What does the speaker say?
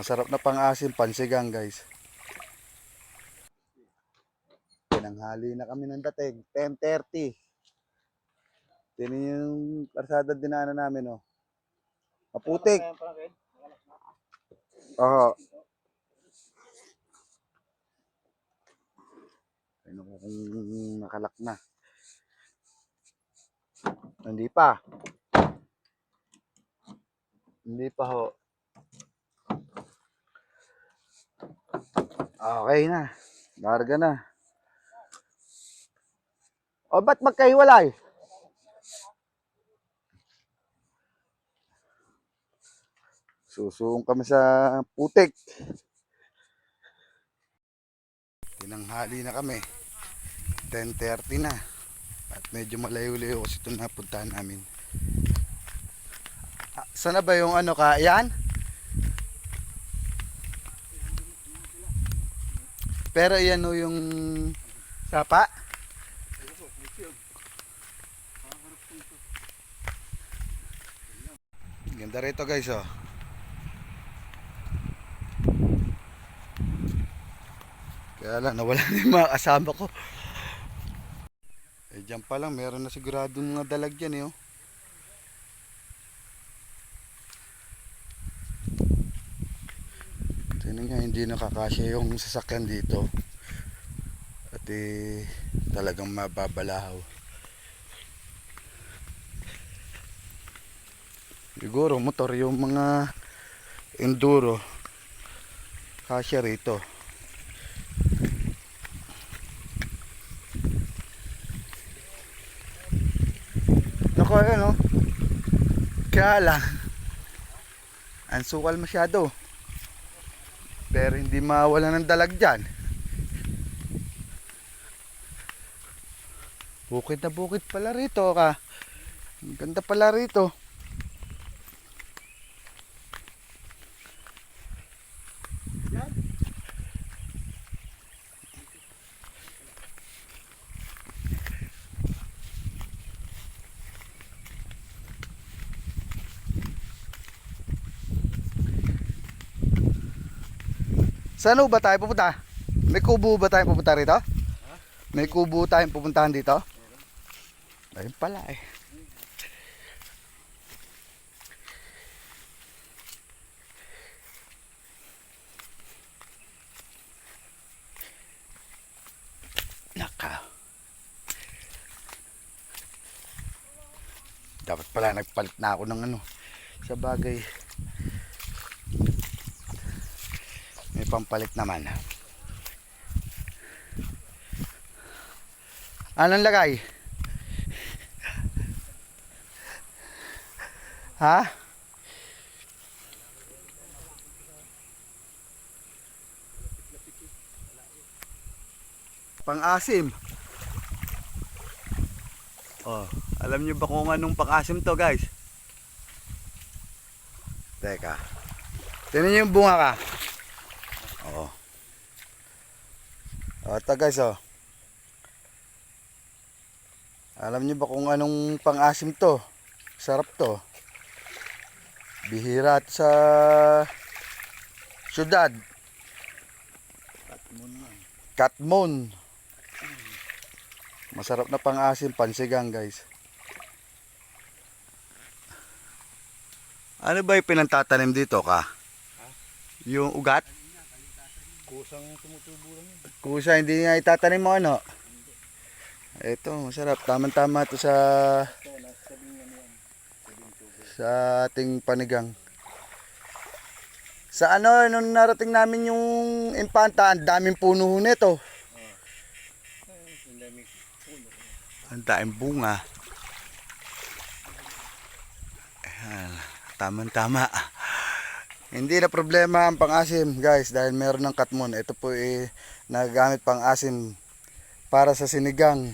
Masarap na pang-asim, pansigang guys. Pinanghali na kami ng dating. 10.30. Tinan yung karsada dinaanan namin, oh. Maputik. Oo. Ano kung nakalak na. Hindi pa. Hindi pa ho. Okay na. Larga na. O ba't magkahiwalay? Susuong kami sa putik. Tinanghali na kami. 10.30 na. At medyo malayo-layo kasi ito napuntahan namin. Ah, sana ba yung ano ka? Yan? Pero yan o yung sapa? Ganda rito guys oh. Kaya lang, nawala na yung mga kasama ko. Eh, dyan pa lang, meron na siguradong mga dalag dyan eh, oh. Tingnan nga, hindi nakakasya yung sasakyan dito. At eh, talagang mababalahaw. Siguro, motor yung mga enduro. Kasya rito. Naku, ano? Kaya lang, ang sukal masyado. Pero hindi mawala ng dalag dyan. Bukid na bukid pala rito ka. Ang ganda pala rito. Saan ba tayo pupunta? May kubo ba tayong pupunta rito? May kubo tayong pupuntahan dito? Ayun pala eh. Naka. Dapat pala nagpalit na ako ng ano. Sa bagay. Pampalit naman. Anong lagay? Ha? Pang-asim. Oh, alam niyo ba kung anong pang-asim to, guys? Teka. Tingnan niyo yung bunga ka. Oo. O, ito guys, oh. Alam niyo ba kung anong pang-asim to? Sarap to. Bihira to sa syudad. Katmon. Masarap na pang-asim, pansigang guys. Ano ba yung pinantatanim dito ka? Yung ugat? Kusang tumutubo lang yun. Kusa, hindi nga itatanim mo ano. Ito, masarap. Tama-tama to sa Ito, tubo. sa ating panigang. Sa ano, nung narating namin yung impanta, ang daming puno nito. Ang daming bunga. Ayan, Tama-tama. Hindi na problema ang pang-asim, guys, dahil meron ng katmon. Ito po eh, nagagamit pang-asim para sa sinigang.